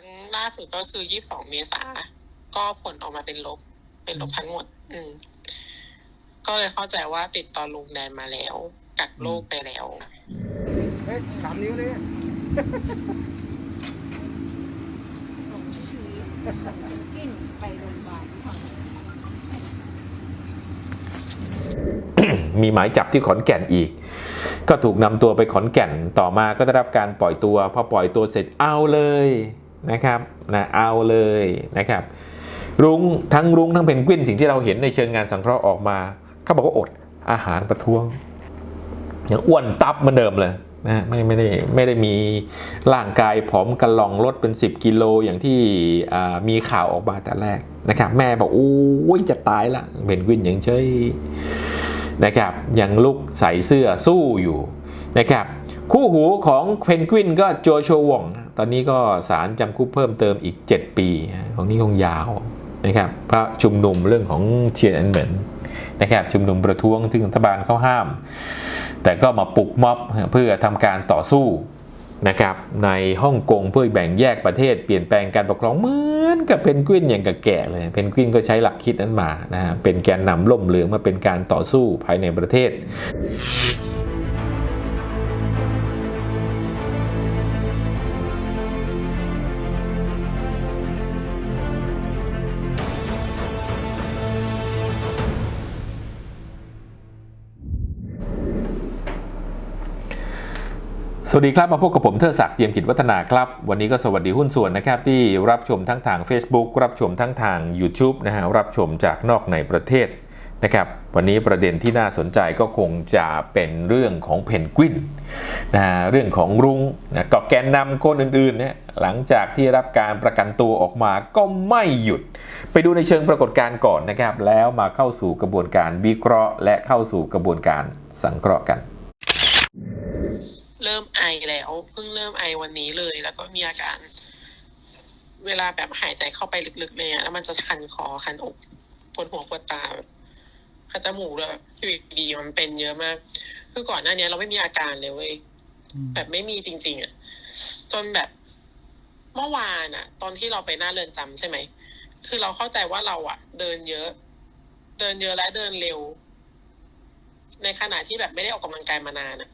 รั้งล่าสุดก็คือยี่สิบสองเมษา ก็ผลออกมาเป็นลบ เป็นลบทั้งหมด อืม ก็เลยเข้าใจว่าติดต่อลุงแดนมาแล้ว กักโรคไปแล้ว เฮ้ยสามนิ้วนี่หลงชี้กิ้นไปโรงพยาบาลก่อนมีหมายจับที่ขอนแก่นอีก ก็ถูกนำตัวไปขอนแก่นต่อมาก็ได้รับการปล่อยตัว พอปล่อยตัวเสร็จเอาเลย นะครับนะเอาเลยนะครับรุ้งทั้งรุ้งทั้งเพนกวินสิ่งที่เราเห็นในเชิงงานสังเคราะห์ออกมาเขาบอกว่าอดอาหารประท้วงยังอ้วนตับเหมือนเดิมเลยนะไม่ไม่ได้ไม่ได้มีร่างกายผอมกระลองลดเป็น 10 กิโลอย่างที่มีข่าวออกมาแต่แรกนะครับ แม่บอกโอ้ยจะตายละเพนกวินยังเฉยนะครับยังลุกใส่เสื้อสู้อยู่นะครับคู่หูของเพนกวินก็โจโชวอง ตอนนี้ก็สารจำคุกเพิ่มเติมอีก 7 ปี ของนี้คงยาวนะครับเพราะชุมนุมเรื่องของเชียนอันเหมือนนะครับชุมนุมประท้วงที่รัฐบาลเขาห้าม แต่ก็มาปลุกม็อบเพื่อทำการต่อสู้นะครับในฮ่องกงเพื่อแบ่งแยกประเทศเปลี่ยนแปลงการปกครองเหมือนกับเพนกวินอย่างกับแก่เลยเพนกวินก็ใช้หลักคิดนั้นมานะเป็นแกนนำล่มเหลืองมาเป็นการต่อสู้ภายในประเทศ สวัสดีครับ มาพบกับผมเทอศักดิ์เจียมกิจวัฒนาครับ วันนี้ก็สวัสดีหุ้นส่วนนะครับ ที่รับชมทั้งทาง Facebook รับชมทั้งทาง YouTube นะฮะรับชมจากนอกในประเทศนะครับวันนี้ประเด็นที่น่าสนใจก็คงจะเป็นเรื่องของเพนกวินนะฮะเรื่องของรุ้งนะกับแกนนำคนอื่นๆเนี่ยหลังจากที่รับการประกันตัวออกมาก็ไม่หยุด ไปดูในเชิงปรากฏการณ์ก่อนนะครับ แล้วมาเข้าสู่กระบวนการวิเคราะห์ และเข้าสู่กระบวนการสังเคราะห์กัน เริ่มไอแล้ว เพิ่งเริ่มไอวันนี้เลย แล้วก็มีอาการ เวลาแบบหายใจเข้าไปลึกๆเลยอะแล้วมันจะคันคอคันอกปวดหัวปวดตาแบบคันจมูกเลยอยู่ดีๆมันเป็นเยอะมาก คือก่อนหน้านี้เราไม่มีอาการเลยเว้ยแบบไม่มีจริง ๆอะจนแบบเมื่อวานอะตอนที่เราไปหน้าเรือนจำใช่ไหมคือเราเข้าใจว่าเราอะเดินเยอะ เดินเยอะและเดินเร็ว ในขณะที่แบบไม่ได้ออกกำลังกายมานานอะ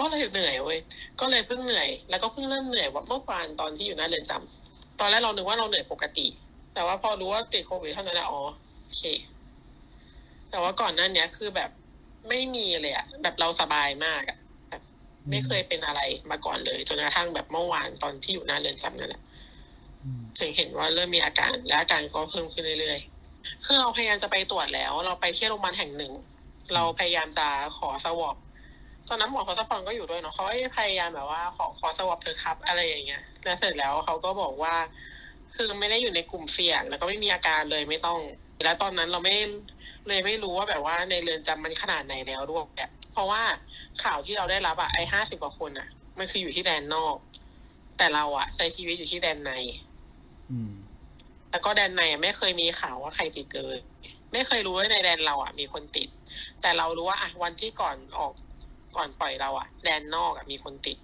ก็เลยเหนื่อยเว้ยก็เลยเพิ่งเหนื่อย แล้วก็เพิ่งเริ่มเหนื่อยว่าเมื่อวานตอนที่อยู่หน้าเรือนจำตอนแรกเรานึกว่าเราเหนื่อยปกติ แต่ว่าพอรู้ว่าติดโควิดเท่านั้นแหละอ๋อโอเค แต่ว่าก่อนหน้าเนี้ยคือแบบไม่มีเลยอะแบบเราสบายมากอะแบบไม่เคยเป็นอะไรมาก่อนเลย จนกระทั่งแบบเมื่อวานตอนที่อยู่หน้าเรือนจำนั่นแหละถึงเห็นว่าเริ่มมีอาการและอาการก็เพิ่มขึ้นเรื่อยๆ คือเราพยายามจะไปตรวจแล้ว เราไปที่โรงพยาบาลแห่งหนึ่ง เราพยายามจะขอสวอป ตอนนั้นหมอทศพรก็อยู่ด้วยเนาะเขาก็พยายามแบบว่าขอขอสวอปเธอะครับอะไรอย่างเงี้ยแล้วเสร็จแล้วเขาก็บอกว่า คือไม่ได้อยู่ในกลุ่มเสี่ยง แล้วก็ไม่มีอาการเลยไม่ต้อง แล้วตอนนั้นเราไม่เลยไม่รู้ว่าแบบว่าในเรือนจำมันขนาดไหนแล้วด้วยแบบเพราะว่าข่าวที่เราได้รับอะไอ้ห้าสิบกว่าคนอะมันคืออยู่ที่แดนนอก แต่เราอะใช้ชีวิตอยู่ที่แดนในอืมแล้วก็แดนในอะไม่เคยมีข่าวว่าใครติดเลย ไม่เคยรู้ว่าในแดนเราอะมีคนติด แต่เรารู้ว่าอะวันที่ก่อนออก ก่อนปล่อยเราอะแดนนอกอะมีคนติด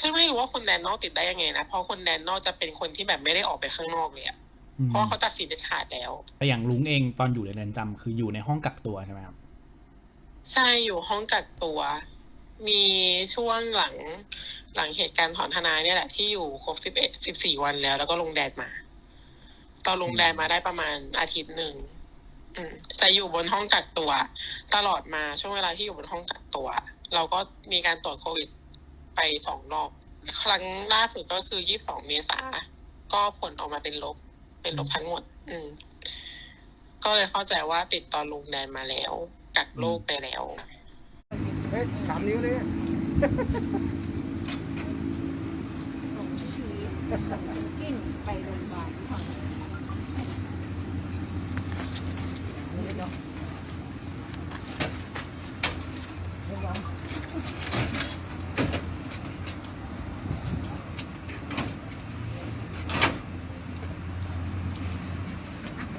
ซึ่งไม่รู้ว่าคนแดนนอกติดได้ยังไงนะ เพราะคนแดนนอกจะเป็นคนที่แบบไม่ได้ออกไปข้างนอกเลยอะเพราะว่าเขาตัดสินเด็ดขาดแล้วแต่อย่างลุงเองตอนอยู่ในเรือนจำคืออยู่ในห้องกักตัวใช่ไหมครับใช่อยู่ห้องกักตัว มีช่วงหลังหลังเหตุการณ์ถอนทนายเนี่ยแหละที่อยู่ครบสิบเอ็ดสิบสี่วันแล้ว แล้วก็ลงแดนมาเราลงแดนมาได้ประมาณอาทิตย์หนึ่งอืม จะอยู่บนห้องกักตัว ตลอดมาช่วงเวลาที่อยู่บนห้องกักตัว เราก็มีการตรวจโควิดไปสองรอบ ครั้งล่าสุดก็คือยี่สิบสองเมษา ก็ผลออกมาเป็นลบ เป็นลบทั้งหมด อืม ก็เลยเข้าใจว่าติดต่อลุงแดนมาแล้ว กักโรคไปแล้วเฮ้ยสามนิ้วนี่หลงชี้กิ้นไปโรงพยาบาลก่อน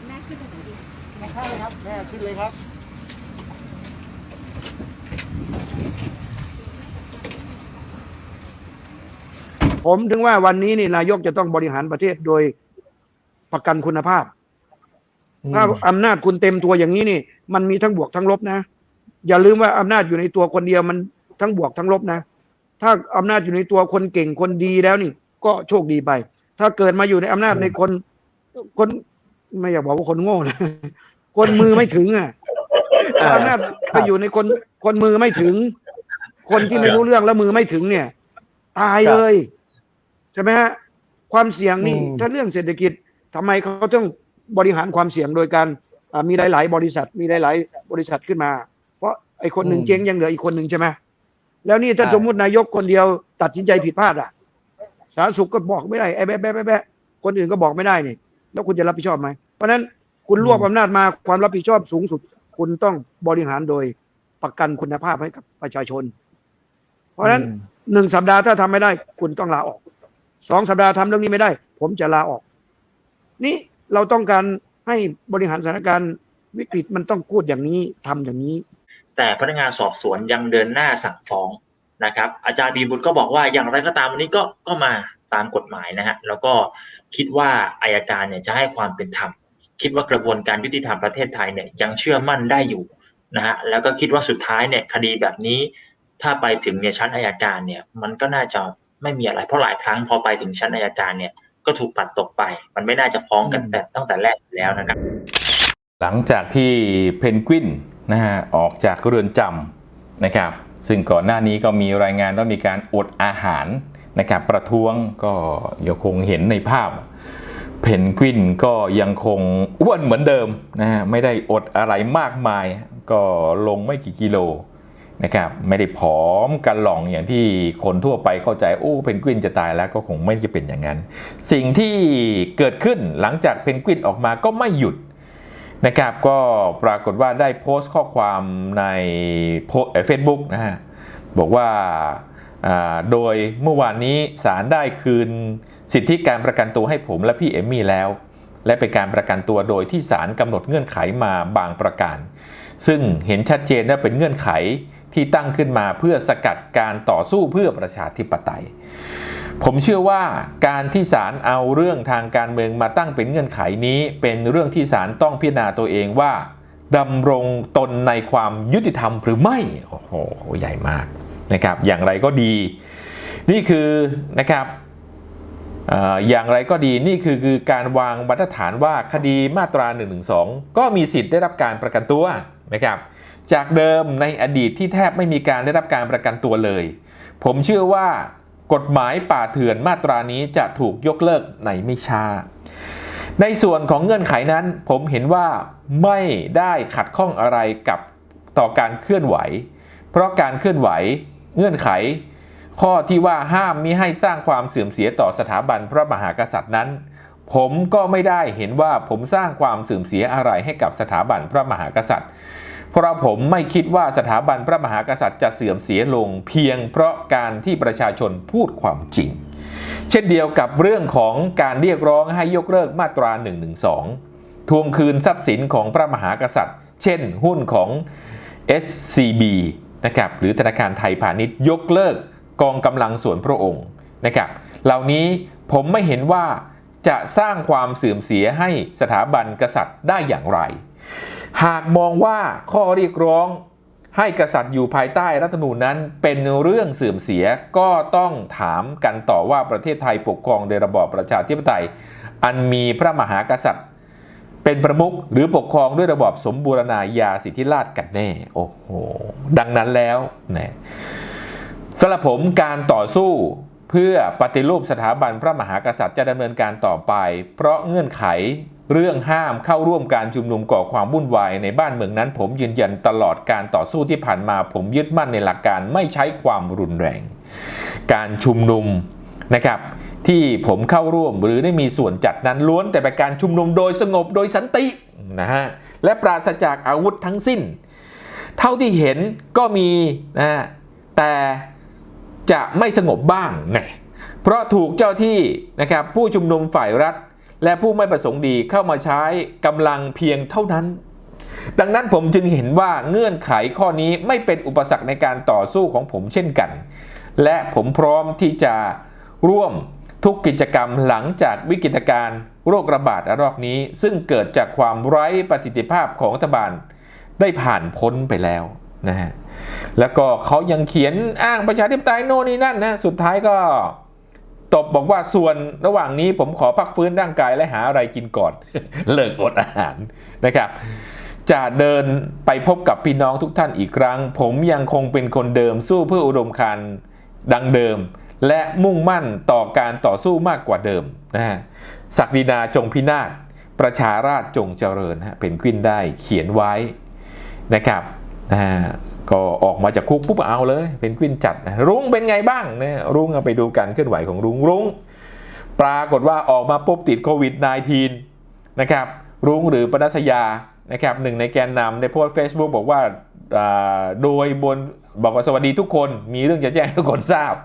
แม่ขึ้นไปไหนดี มาเข้าเลยครับแม่ขึ้น เลยครับผมถึงว่าวันนี้นี่นายกจะต้องบริหารประเทศโดยประกันคุณภาพ ถ้าอำนาจคุณเต็มตัวอย่างนี้นี่ มันมีทั้งบวกทั้งลบนะ อย่าลืมว่าอำนาจอยู่ในตัวคนเดียวมันทั้งบวกทั้งลบนะ ถ้าอำนาจอยู่ในตัวคนเก่งคนดีแล้วนี่ ก็โชคดีไป ถ้าเกิดมาอยู่ในอำนาจในคนคน ไม่อยากบอกว่าคนโง่นะ คนมือไม่ถึงอะถ้าอำนาจไปอยู่ในคนคนมือไม่ถึง คนที่ไม่รู้เรื่องแล้วมือไม่ถึงเนี่ย ตายเลยใช่ไหมฮะความเสี่ยงนี่อืมถ้าเรื่องเศรษฐกิจทำไมเขาต้องบริหารความเสี่ยงโดยการอ่ามีหลาย ๆ บริษัท มีหลาย ๆ บริษัทขึ้นมา เพราะไอ้คนหนึ่งเจ๊งยังเหลืออีกคนหนึ่งใช่ไหมแล้วนี่ถ้าสมมตินายกคนเดียวตัดสินใจผิดพลาดอะสาธารณสุขก็บอกไม่ได้ไอ้แบะแบะแบะแบะคนอื่นก็บอกไม่ได้นี่แล้วคุณจะรับผิดชอบไหมเพราะฉะนั้น คุณรวบอำนาจมาความรับผิดชอบสูงสุด คุณต้องบริหารโดยประกันคุณภาพให้กับประชาชน เพราะฉะนั้นหนึ่งสัปดาห์ถ้าทำไม่ได้ คุณต้องลาออกสองสัปดาห์ทำเรื่องนี้ไม่ได้ ผมจะลาออก นี่เราต้องการให้บริหารสถานการณ์วิกฤตมันต้องพูดอย่างนี้ทำอย่างนี้ แต่พนักงานสอบสวนยังเดินหน้าสั่งฟ้องนะครับ อาจารย์ปีบุตรก็บอกว่าอย่างไรก็ตามวันนี้ก็ก็มาตามกฎหมายนะฮะแล้วก็คิดว่าอายการเนี่ยจะให้ความเป็นธรรม คิดว่ากระบวนการยุติธรรมประเทศไทยเนี่ยยังเชื่อมั่นได้อยู่นะฮะแล้วก็คิดว่าสุดท้ายเนี่ยคดีแบบนี้ ถ้าไปถึงเนี่ยชั้นอายการเนี่ยมันก็น่าจะไม่มีอะไรเพราะหลายครั้งพอไปถึงชั้นอายการเนี่ยก็ถูกปัดตกไป มันไม่น่าจะฟ้องกันแต่ตั้งแต่แรกอยู่แล้วนะครับ หลังจากที่เพนกวินนะฮะออกจากเรือนจำนะครับ ซึ่งก่อนหน้านี้ก็มีรายงานว่ามีการอดอาหารนะครับประท้วงก็ยังคงเห็นในภาพ เพนกวินก็ยังคงอ้วนเหมือนเดิมนะฮะไม่ได้อดอะไรมากมาย ก็ลงไม่กี่กิโลนะครับไม่ได้ผอมกันหล่องอย่างที่คนทั่วไปเข้าใจโอ้เพนกวินจะตายแล้วก็คงไม่จะเป็นอย่างนั้น สิ่งที่เกิดขึ้นหลังจากเพนกวินออกมาก็ไม่หยุดนะครับก็ปรากฏว่าได้โพสต์ข้อความในเฟซบุ๊กนะฮะบอกว่าอ่า โดยเมื่อวานนี้ศาลได้คืนสิทธิการประกันตัวให้ผมและพี่เอมมี่แล้ว และเป็นการประกันตัวโดยที่ศาลกำหนดเงื่อนไขมาบางประการ ซึ่งเห็นชัดเจนว่าเป็นเงื่อนไขที่ตั้งขึ้นมาเพื่อสกัดการต่อสู้เพื่อประชาธิปไตย ผมเชื่อว่าการที่ศาลเอาเรื่องทางการเมืองมาตั้งเป็นเงื่อนไขนี้ เป็นเรื่องที่ศาลต้องพิจารณาตัวเองว่าดำรงตนในความยุติธรรมหรือไม่ โอ้โห ใหญ่มาก นะครับอย่างไรก็ดี นี่คือนะครับอย่างไรก็ดีนี่คือคือการวางมาตรฐานว่าคดีมาตรา1นึก็มีสิทธิ์ได้รับการประกันตัวนะครับจากเดิมในอดีตที่แทบไม่มีการได้รับการประกันตัวเลย ผมเชื่อว่ากฎหมายป่าเถื่อนมาตรานี้จะถูกยกเลิกในไม่ช้า ในส่วนของเงื่อนไขนั้นผมเห็นว่าไม่ได้ขัดข้องอะไรกับต่อการเคลื่อนไหว เพราะการเคลื่อนไหว เงื่อนไข ข้อที่ว่าห้ามมิให้สร้างความเสื่อมเสียต่อสถาบันพระมหากษัตริย์นั้น ผมก็ไม่ได้เห็นว่าผมสร้างความเสื่อมเสียอะไรให้กับสถาบันพระมหากษัตริย์ เพราะผมไม่คิดว่าสถาบันพระมหากษัตริย์จะเสื่อมเสียลง เพียงเพราะการที่ประชาชนพูดความจริง เช่นเดียวกับเรื่องของการเรียกร้องให้ยกเลิกมาตรา112ทวงคืนทรัพย์สินของพระมหากษัตริย์ เช่นหุ้นของ SCB นะครับหรือธนาคารไทยพาณิชย์ยกเลิกกองกำลังส่วนพระองค์นะครับเหล่านี้ผมไม่เห็นว่าจะสร้างความเสื่อมเสียให้สถาบันกษัตริย์ได้อย่างไร หากมองว่าข้อเรียกร้องให้กษัตริย์อยู่ภายใต้รัฐธรรมนูญนั้นเป็นเรื่องเสื่อมเสียก็ต้องถามกันต่อว่าประเทศไทยปกครองโดยระบอบประชาธิปไตย อันมีพระมหากษัตริย์ เป็นประมุขหรือปกครองด้วยระบอบสมบูรณาญาสิทธิราชกันแน่ โอ้โห ดังนั้นแล้วนะสำหรับผมการต่อสู้เพื่อปฏิรูปสถาบันพระมหากษัตริย์จะดำเนินการต่อไป เพราะเงื่อนไขเรื่องห้ามเข้าร่วมการชุมนุมก่อความวุ่นวายในบ้านเมืองนั้น ผมยืนยันตลอดการต่อสู้ที่ผ่านมา ผมยึดมั่นในหลักการไม่ใช้ความรุนแรง การชุมนุมนะครับ ที่ผมเข้าร่วมหรือได้มีส่วนจัดนั้นล้วนแต่เป็นการชุมนุมโดยสงบโดยสันตินะฮะและปราศจากอาวุธทั้งสิ้น เท่าที่เห็นก็มีนะแต่จะไม่สงบบ้างนะเพราะถูกเจ้าที่นะครับผู้ชุมนุมฝ่ายรัฐ และผู้ไม่ประสงค์ดีเข้ามาใช้กำลังเพียงเท่านั้น ดังนั้นผมจึงเห็นว่าเงื่อนไขข้อนี้ไม่เป็นอุปสรรคในการต่อสู้ของผมเช่นกัน และผมพร้อมที่จะร่วม ทุกกิจกรรมหลังจากวิกฤตการณ์โรคระบาดระลอกนี้ ซึ่งเกิดจากความไร้ประสิทธิภาพของรัฐบาลได้ผ่านพ้นไปแล้วนะฮะแล้วก็เขายังเขียนอ้างประชาธิปไตยโน่นนี่นั่นนะสุดท้ายก็ตบบอกว่าส่วนระหว่างนี้ผมขอพักฟื้นร่างกายและหาอะไรกินก่อน เลิกอดอาหารนะครับ จะเดินไปพบกับพี่น้องทุกท่านอีกครั้ง ผมยังคงเป็นคนเดิมสู้เพื่ออุดมการดังเดิม และมุ่งมั่นต่อการต่อสู้มากกว่าเดิมนะฮะศักดินาจงพินาศประชาราชจงเจริญฮะเป็นกวินได้เขียนไว้นะครับนะฮะก็ออกมาจากคุกปุ๊บเอาเลยเป็นกวินจัด รุ้งเป็นไงบ้างนะรุ้งเอาไปดูการเคลื่อนไหวของรุ้งรุ้งปรากฏว่าออกมาปุ๊บติดโควิด -19 นะครับรุ้งหรือปนัสยานะครับหนึ่งในแกนนำในโพสต์ Facebook บอกว่าอ่าโดยบนบอกว่าสวัสดีทุกคนมีเรื่องจะแจ้งทุกคนทราบ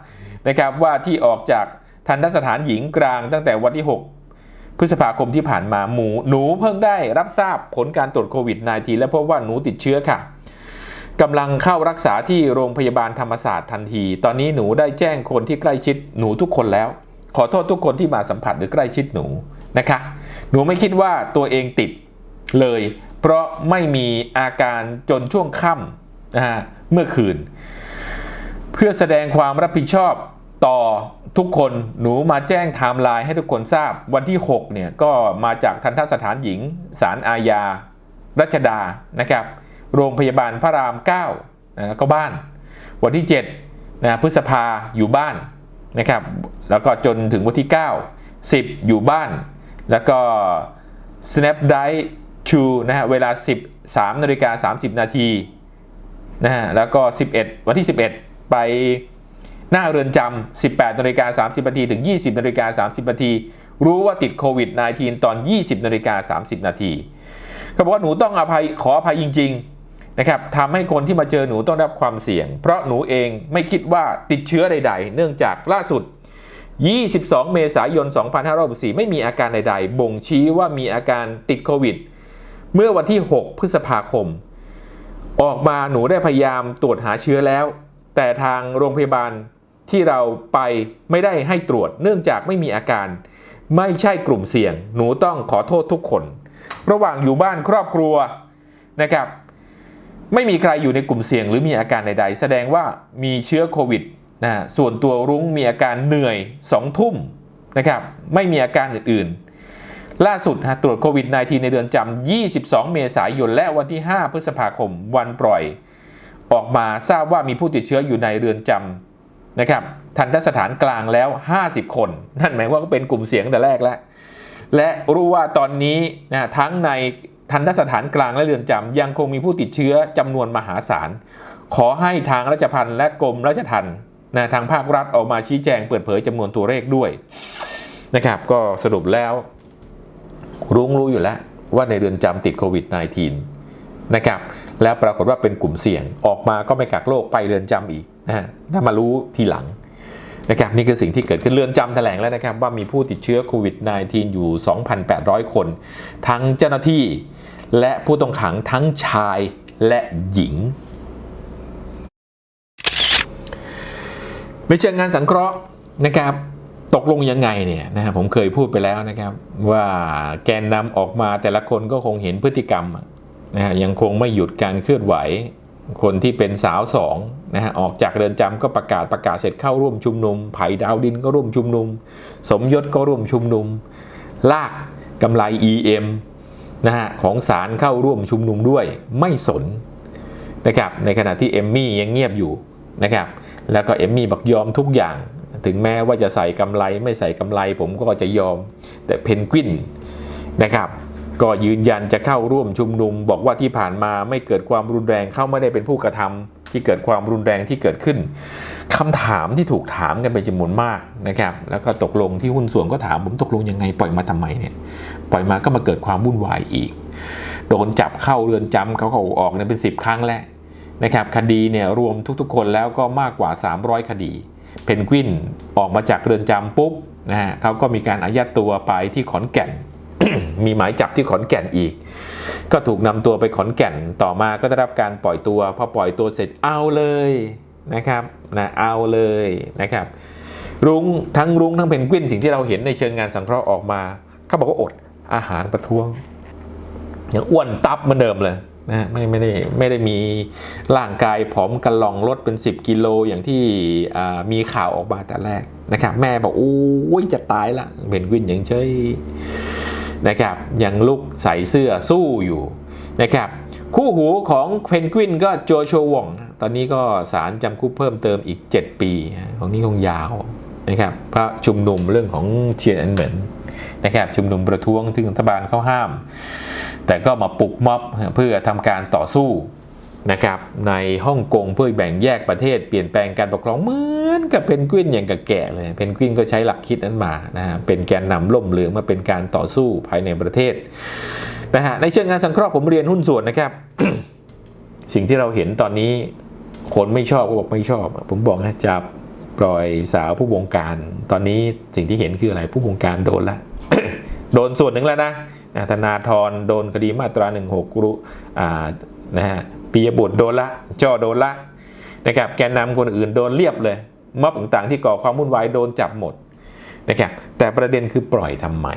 นะครับว่าที่ออกจากทันตสถานหญิงกลางตั้งแต่วันที่ 6 พฤษภาคมที่ผ่านมาหมูหนูเพิ่งได้รับทราบผลการตรวจโควิด -19 และพบว่าหนูติดเชื้อค่ะกำลังเข้ารักษาที่โรงพยาบาลธรรมศาสตร์ทันที ตอนนี้หนูได้แจ้งคนที่ใกล้ชิดหนูทุกคนแล้ว ขอโทษทุกคนที่มาสัมผัสหรือใกล้ชิดหนูนะคะ หนูไม่คิดว่าตัวเองติดเลย เพราะไม่มีอาการจนช่วงค่ำนะฮะเมื่อคืน พื่อแสดงความรับผิดชอบต่อทุกคนหนูมาแจ้งไทม์ไลน์ให้ทุกคนทราบวันที่ 6 เนี่ย ก็มาจากทันทสถานหญิงศาลอาญารัชดานะครับ โรงพยาบาลพระราม9นะก็บ้าน วันที่7นะพฤษภาอยู่บ้านนะครับ แล้วก็จนถึงวันที่ 9 10 อยู่บ้าน แล้วก็ snap d i e chu นะฮะเวลา13นาฬิกา30 นาทีนะฮะแล้วก็ 11 วันที่ 11 ไปหน้าเรือนจำ 18นาฬิกา30นาทีถึง 20นาฬิกา30นาทีรู้ว่าติดโควิด -19 ตอน 20นาฬิกา30นาทีเขาบอกว่าหนูต้องอภัยขออภัยจริง ๆ นะครับทำให้คนที่มาเจอหนูต้องรับความเสี่ยง เพราะหนูเองไม่คิดว่าติดเชื้อใด ๆ เนื่องจากล่าสุด 22 เมษายน 2564 ไม่มีอาการใด ๆ บ่งชี้ว่ามีอาการติดโควิด เมื่อวันที่ 6 พฤษภาคม ออกมาหนูได้พยายามตรวจหาเชื้อแล้ว แต่ทางโรงพยาบาลที่เราไปไม่ได้ให้ตรวจ เนื่องจากไม่มีอาการ ไม่ใช่กลุ่มเสี่ยง หนูต้องขอโทษทุกคน ระหว่างอยู่บ้านครอบครัวนะครับ ไม่มีใครอยู่ในกลุ่มเสี่ยงหรือมีอาการใดๆ แสดงว่ามีเชื้อโควิดนะส่วนตัวรุ้งมีอาการเหนื่อย2ทุ่มนะครับไม่มีอาการอื่นๆ ล่าสุดฮะตรวจโควิด -19 ในเดือนจำ 22 เมษายน และวันที่ 5 พฤษภาคม วันปล่อย ออกมาทราบว่ามีผู้ติดเชื้ออยู่ในเรือนจำนะครับทันตสถานกลางแล้ว 50 คน นั่นหมายว่าก็เป็นกลุ่มเสียงแต่แรกแล้ว และรู้ว่าตอนนี้นะทั้งในทันตสถานกลางและเรือนจำยังคงมีผู้ติดเชื้อจำนวนมหาศาล ขอให้ทางราชพันธ์และกรมราชทัณฑ์นะทางภาครัฐออกมาชี้แจงเปิดเผยจำนวนตัวเลขด้วยนะครับ ก็สรุปแล้วรู้รู้อยู่แล้วว่าในเรือนจำติดโควิด -19 นะครับ แล้วปรากฏว่าเป็นกลุ่มเสี่ยงออกมาก็ไม่กักโรคไปเรือนจำอีกนะฮะถ้ามารู้ทีหลังนะครับนี่คือสิ่งที่เกิดขึ้นเรือนจำแถลงแล้วนะครับ ว่ามีผู้ติดเชื้อโควิด -19 อยู่ 2,800 คน ทั้งเจ้าหน้าที่และผู้ต้องขังทั้งชายและหญิงไม่เชิงงานสังเคราะห์นะครับตกลงยังไงเนี่ยนะครับผมเคยพูดไปแล้วนะครับ ว่าแกนนำออกมาแต่ละคนก็คงเห็นพฤติกรรม นะฮะยังคงไม่หยุดการเคลื่อนไหว คนที่เป็นสาวสองนะฮะออกจากเรือนจำก็ประกาศประกาศเสร็จเข้าร่วมชุมนุมไผ่ดาวดินก็ร่วมชุมนุม สมยศก็ร่วมชุมนุม ลากกำไร EM นะฮะของศาลเข้าร่วมชุมนุมด้วยไม่สนนะครับในขณะที่เอมมี่ยังเงียบอยู่นะครับแล้วก็เอมมี่บอกยอมทุกอย่าง ถึงแม้ว่าจะใส่กำไรไม่ใส่กำไรผมก็จะยอมแต่เพนกวินนะครับ ก็ยืนยันจะเข้าร่วมชุมนุม บอกว่าที่ผ่านมาไม่เกิดความรุนแรงเขาไม่ได้เป็นผู้กระทำที่เกิดความรุนแรงที่เกิดขึ้นคำถามที่ถูกถามกันเป็นจำนวนมากนะครับ แล้วก็ตกลงที่หุ้นส่วนก็ถามผมตกลงยังไงปล่อยมาทำไมเนี่ย ปล่อยมาก็มาเกิดความวุ่นวายอีก โดนจับเข้าเรือนจำเขาเขาออกเนี่ยเป็น 10 ครั้งแล้วนะครับ คดีเนี่ยรวมทุกๆ คนแล้วก็มากกว่า 300 คดี เพนกวินออกมาจากเรือนจำปุ๊บนะฮะเขาก็มีการอายัดตัวไปที่ขอนแก่น มีหมายจับที่ขอนแก่นอีก ก็ถูกนำตัวไปขอนแก่นต่อมาก็ได้รับการปล่อยตัว พอปล่อยตัวเสร็จเอาเลยนะครับนะเอาเลยนะครับ รุ้งทั้งรุ้งทั้งเพนกวินสิ่งที่เราเห็นในเชิงงานสังเคราะห์ออกมาเขาบอกว่าอดอาหารประท้วงยังอ้วนตับเหมือนเดิมเลยนะไม่ไม่ได้ไม่ได้มีร่างกายผอมกระหล่องลดเป็น 10 กิโลอย่างที่มีข่าวออกมาแต่แรกนะครับ แม่บอกโอ้ยจะตายละเพนกวินยังเฉย นะครับยังลุกใส่เสื้อสู้อยู่นะครับคู่หูของเพนกวินก็โจโชวอง ตอนนี้ก็สารจำคุกเพิ่มเติมอีก 7 ปี ของนี้คงยาวนะครับเพราะชุมนุมเรื่องของเชียร์แอนเหมือนนะครับชุมนุมประท้วงที่รัฐบาลเขาห้าม แต่ก็มาปลุกม็อบเพื่อทำการต่อสู้ นะครับในฮ่องกงเพื่อแบ่งแยกประเทศเปลี่ยนแปลงการปกครองเหมือนกับเพนกวินอย่างกับแก่เลยเพนกวินก็ใช้หลักคิดนั้นมานะฮะเป็นแกนนำล่มเหลืองมาเป็นการต่อสู้ภายในประเทศนะฮะในเชิงงานสังเคราะห์ผมเรียนหุ้นส่วนนะครับ สิ่งที่เราเห็นตอนนี้คนไม่ชอบก็บอกไม่ชอบ ผมบอกนะจับปล่อยสาวผู้บงการ ตอนนี้สิ่งที่เห็นคืออะไรผู้บงการโดนละโดนส่วนหนึ่งแล้วนะธนาธรโดนคดีมาตรา 16กรุอ่านะฮะ ปียบุตรโดนละจ่อโดนละนะครับแกนนำคนอื่นโดนเรียบเลยม็อบต่างๆที่ก่อความวุ่นวายโดนจับหมดนะครับแต่ประเด็นคือปล่อยทำไม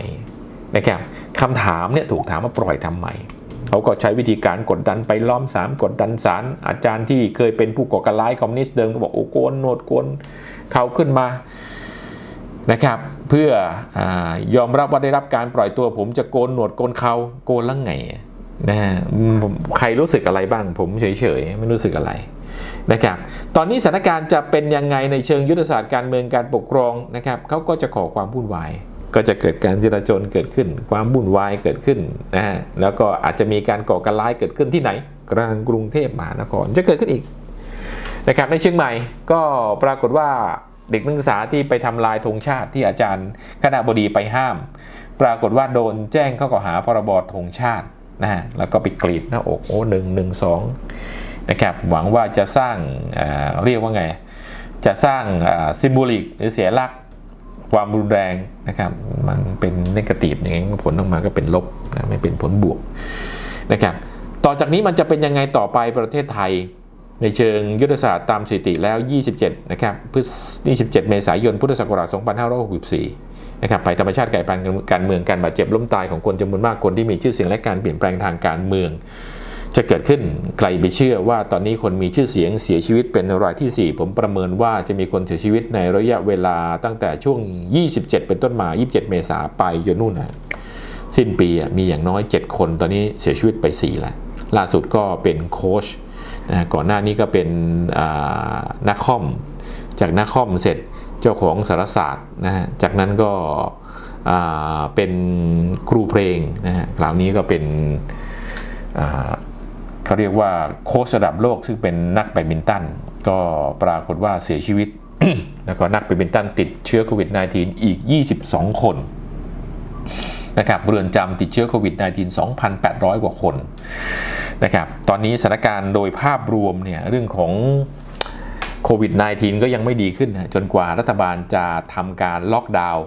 นะครับคำถามเนี่ยถูกถามว่าปล่อยทำไมเขาก็ใช้วิธีการกดดันไปล้อมสามกดดันศาลอาจารย์ที่เคยเป็นผู้ก่อการร้ายคอมมิวนิสต์เดิมก็บอกโอ้โกนโหนดโกนเขาขึ้นมานะครับเพื่ออยอมรับว่าได้รับการปล่อยตัวผมจะโกนหนวดโกนเขาโกนแล้วไง นะฮะใครรู้สึกอะไรบ้าง ผมเฉยๆไม่รู้สึกอะไรนะครับตอนนี้สถานการณ์จะเป็นยังไงในเชิงยุทธศาสตร์การเมืองการปกครองนะครับเขาก็จะขอความวุ่นวาย ก็จะเกิดการจราจนเกิดขึ้น ความวุ่นวายเกิดขึ้นนะฮะแล้วก็อาจจะมีการก่อการร้ายเกิดขึ้นที่ไหน กลางกรุงเทพมหานครจะเกิดขึ้นอีกนะครับในเชียงใหม่ก็ปรากฏว่าเด็กนักศึกษาที่ไปทำลายธงชาติที่อาจารย์คณะบดีไปห้าม ปรากฏว่าโดนแจ้งข้อกล่าวหาพรบธงชาติ นะฮะแล้วก็ไปกรีดหน้าอกโอ้หนึ่งหนึ่งสองนะครับหวังว่าจะสร้างเรียกว่าไง จะสร้างซิมโบลิกหรือเสียลักษณ์ความรุนแรงนะครับมันเป็นนกาทีฟอย่างนี้ผลออกมาก็เป็นลบนะไม่เป็นผลบวกนะครับต่อจากนี้มันจะเป็นยังไงต่อไปประเทศไทย ในเชิงยุทธศาสตร์ตามสถิติแล้ว 27 นะครับพฤศ27 เมษายน พุทธศักราช 2564 นะครับภัยธรรมชาติไก่พันธุ์การเมืองการบาดเจ็บล้มตายของคนจำนวนมากคนที่มีชื่อเสียงและการเปลี่ยนแปลงทางการเมือง จะเกิดขึ้นใครไปเชื่อว่าตอนนี้คนมีชื่อเสียงเสียชีวิตเป็นรายที่ 4 ผมประเมินว่าจะมีคนเสียชีวิตในระยะเวลาตั้งแต่ช่วง 27 เป็นต้นมา 27 เมษาไปจนนู่นนะสิ้นปีมีอย่างน้อย 7 คนตอนนี้เสียชีวิตไป4แล้วล่าสุดก็เป็นโค้ชนะก่อนหน้านี้ก็เป็นนักคอม จากนักคอมเสร็จ เจ้าของสารศาสตร์นะฮะจากนั้นก็เป็นครูเพลงนะฮะคราวนี้ก็เป็นเขาเรียกว่าโค้ชระดับโลกซึ่งเป็นนักแบดมินตัน ก็ปรากฏว่าเสียชีวิต แล้วก็นักแบดมินตันติดเชื้อโควิด -19 อีก 22 คนนะครับเรือนจำติดเชื้อโควิด -19 2,800 กว่าคนนะครับตอนนี้สถานการณ์โดยภาพรวมเนี่ยเรื่องของ โควิด -19 ก็ยังไม่ดีขึ้น จนกว่ารัฐบาลจะทำการล็อกดาวน์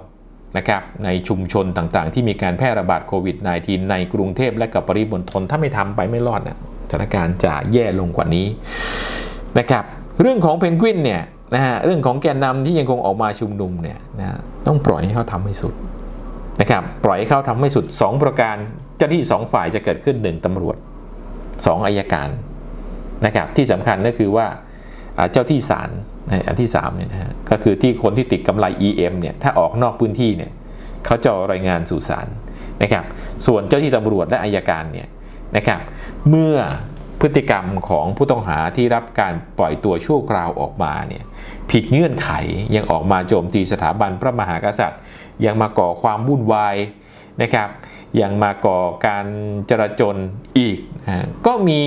นะครับในชุมชนต่างๆ ที่มีการแพร่ระบาดโควิด -19 ในกรุงเทพและกับปริมณฑลถ้าไม่ทำไปไม่รอดนะสถานการณ์จะแย่ลงกว่านี้นะครับเรื่องของเพนกวินเนี่ยนะฮะเรื่องของแกนนำที่ยังคงออกมาชุมนุมเนี่ยนะต้องปล่อยให้เขาทำให้สุดนะครับปล่อยให้เขาทำให้สุด 2 ประการเจ้าหน้าที่สองฝ่ายจะเกิดขึ้น 1ตำรวจ 2อายการนะครับที่สำคัญก็คือว่า เจ้าที่ศาลอันที่3เนี่ยนะฮะก็คือที่คนที่ติดกำไร EM เนี่ยถ้าออกนอกพื้นที่เนี่ยเขาจะรายงานสู่ศาลนะครับส่วนเจ้าที่ตำรวจและอายการเนี่ยนะครับเมื่อพฤติกรรมของผู้ต้องหาที่รับการปล่อยตัวชั่วคราวออกมาเนี่ยผิดเงื่อนไขยังออกมาโจมตีสถาบันพระมหากษัตริย์ ยังมาก่อความวุ่นวายนะครับยังมาก่อการจราจนอีกนะก็มี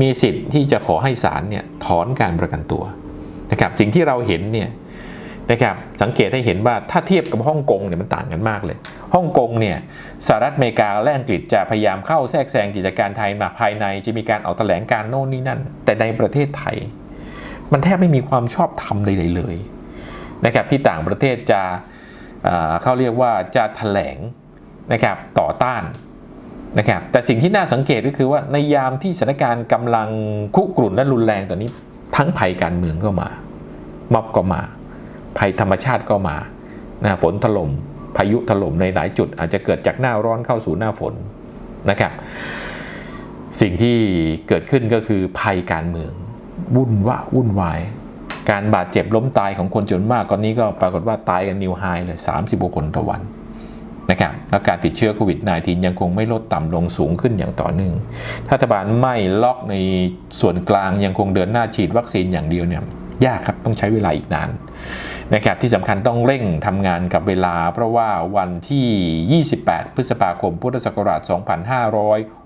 มีสิทธิ์ที่จะขอให้ศาลเนี่ยถอนการประกันตัวนะครับสิ่งที่เราเห็นเนี่ยนะครับสังเกตให้เห็นว่าถ้าเทียบกับฮ่องกงเนี่ยมันต่างกันมากเลยฮ่องกงเนี่ยสหรัฐอเมริกาและอังกฤษจะพยายามเข้าแทรกแซงกิจการไทยมาภายในจะมีการออกแถลงการโน่นนี่นั่น แต่ในประเทศไทย มันแทบไม่มีความชอบธรรมใดๆเลยนะครับที่ต่างประเทศจะอ่าเขาเรียกว่าจะแถลงนะครับต่อต้าน นะครับแต่สิ่งที่น่าสังเกตก็คือว่าในยามที่สถานการณ์กำลังคุกรุ่นและรุนแรงตอนนี้ ทั้งภัยการเมืองก็มา ม็อบก็มา ภัยธรรมชาติก็มานะฝนถล่มพายุถล่มในหลายจุด อาจจะเกิดจากหน้าร้อนเข้าสู่หน้าฝนนะครับสิ่งที่เกิดขึ้นก็คือภัยการเมืองวุ่นวะวุ่นวาย การบาดเจ็บล้มตายของคนจนวนมากตอนนี้ก็ปรากฏว่าตายกันนิวไฮเลย30กว่าคนต่อวัน นะครับแล้วการติดเชื้อโควิด -19 ยังคงไม่ลดต่ำลงสูงขึ้นอย่างต่อเนื่องถ้ารัฐบาลไม่ล็อกในส่วนกลางยังคงเดินหน้าฉีดวัคซีนอย่างเดียวเนี่ยยากครับต้องใช้เวลาอีกนานนะครับที่สำคัญต้องเร่งทำงานกับเวลา เพราะว่าวันที่ 28 พฤษภาคม พุทธศักราช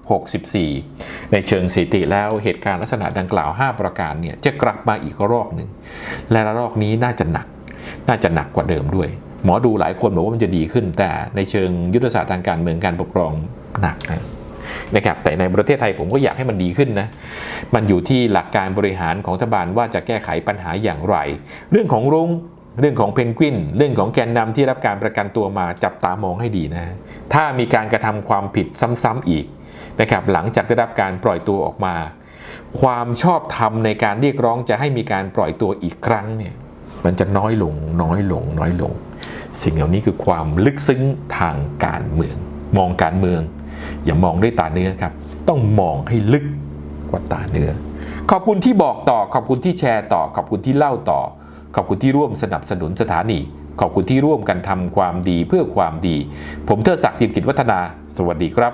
2564 ในเชิงสถิติแล้วเหตุการณ์ลักษณะดังกล่าว 5 ประการเนี่ยจะกลับมาอีกรอบหนึ่ง และระลอกนี้น่าจะหนัก น่าจะหนักกว่าเดิมด้วย หมอดูหลายคนบอกว่ามันจะดีขึ้น แต่ในเชิงยุทธศาสตร์ทางการเมืองการปกครองหนักนะครับแต่ในประเทศไทยผมก็อยากให้มันดีขึ้นนะมันอยู่ที่หลักการบริหารของรัฐบาลว่าจะแก้ไขปัญหาอย่างไร เรื่องของรุง้งเรื่องของเพนกวิน เรื่องของแกนนำที่รับการประกันตัวมาจับตามองให้ดีนะ ถ้ามีการกระทำความผิดซ้ำๆอีกนะครับหลังจากได้รับการปล่อยตัวออกมา ความชอบธรรมในการเรียกร้องจะให้มีการปล่อยตัวอีกครั้งเนี่ยมันจะน้อยลงน้อยลงน้อยลง สิ่งเหล่านี้คือความลึกซึ้งทางการเมือง มองการเมือง อย่ามองด้วยตาเนื้อครับ ต้องมองให้ลึกกว่าตาเนื้อ ขอบคุณที่บอกต่อ ขอบคุณที่แชร์ต่อ ขอบคุณที่เล่าต่อ ขอบคุณที่ร่วมสนับสนุนสถานี ขอบคุณที่ร่วมกันทำความดีเพื่อความดี ผมเทิดศักดิ์จิมกิจวัฒนา สวัสดีครับ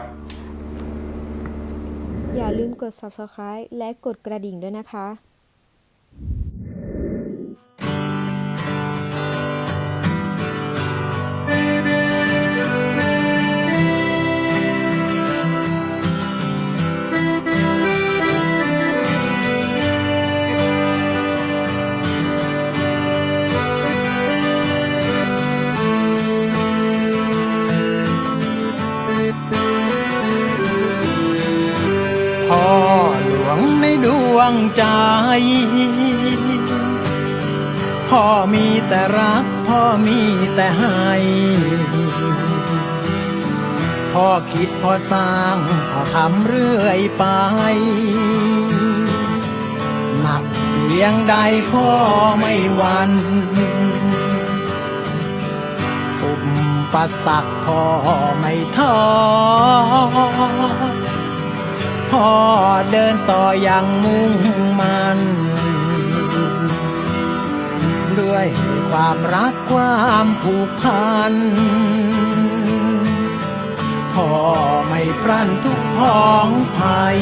อย่าลืมกด subscribe และกดกระดิ่งด้วยนะคะ ดวงใจ พ่อมีแต่รัก พ่อมีแต่ให้ พ่อคิดพ่อสร้าง พ่อทำเรื่อยไป หนักเพียงใดพ่อไม่หวันอุปสรรคพ่อไม่ท้อ พ่อเดินต่ออย่างมุ่งมันด้วยความรักความผูกพัน พ่อไม่พลันทุกพ้องภัย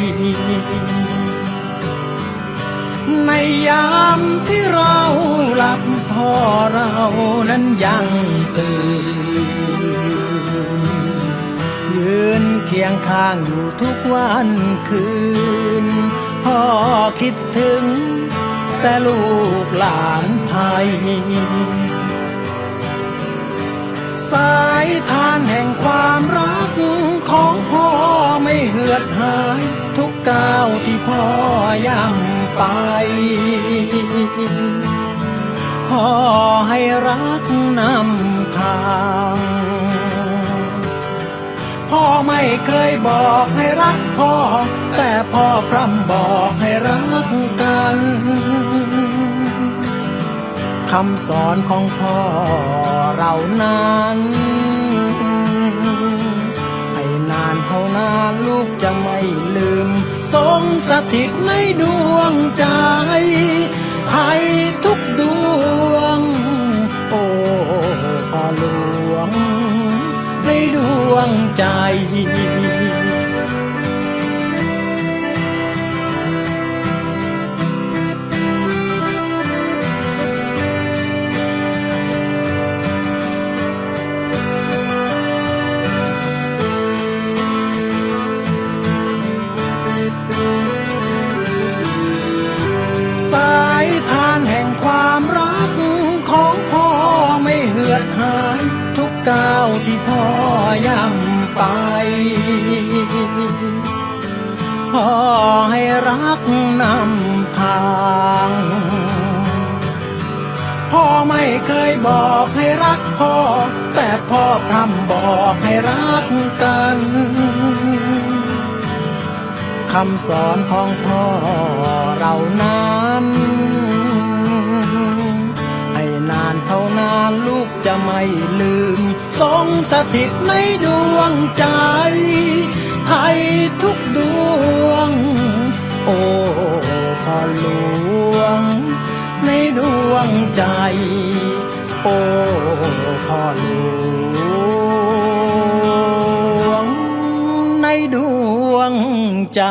ในยามที่เราหลับพ่อเรานั้นยังตื่นยืน เคียงข้างอยู่ทุกวันคืน พ่อคิดถึง แต่ลูกหลานไทยสายทานแห่งความรักของพ่อไม่เหือดหาย ทุกก้าวที่พ่อย่ำไป พ่อให้รักนำทาง พ่อไม่เคยบอกให้รักพ่อ แต่พ่อพร่ำบอกให้รักกันคำสอนของพ่อเรานั้น ให้นานเท่านานลูกจะไม่ลืม ทรงสถิตในดวงใจ ให้ทุกดวง โอ้พ่อลวงในด วงใจ สายทานแห่งความรักของพ่อไม่เหือดหายทุกก้าว พ่อย่ำไป พ่อให้รักนำทางพ่อไม่เคยบอกให้รักพ่อ แต่พ่อพร่ำบอกให้รักกันคำสอนของพ่อเรานั้นให้นานเท่าวนานลูกจะไม่ลืม ทรงสถิตในดวงใจให้ทุกดวง โอ้พ่อหลวง ในดวงใจ โอ้พ่อหลวง ในดวงใจ